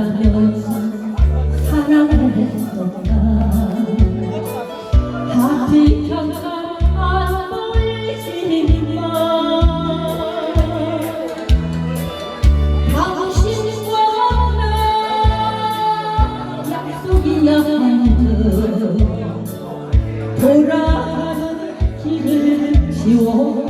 하면서 사랑을 했던가 하필 평가 안 보이지만 당신과 나 약속이야 한듯 돌아가는 길을 지워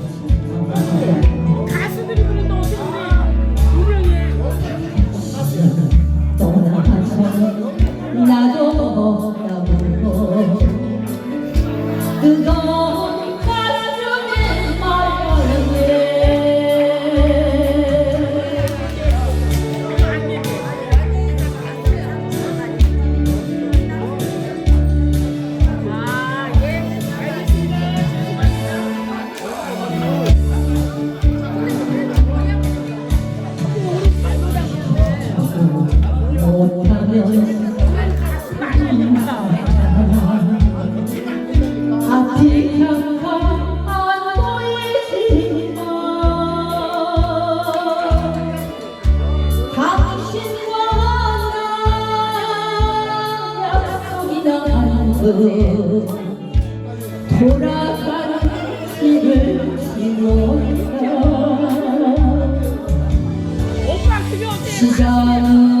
돌아가는 길을 어때요? 시간은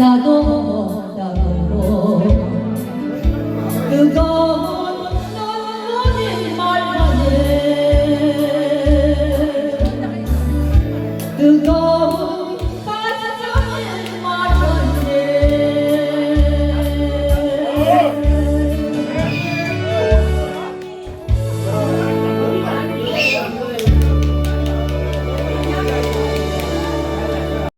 나도 나보고 뜨거운 눈물이 말하네. 뜨거운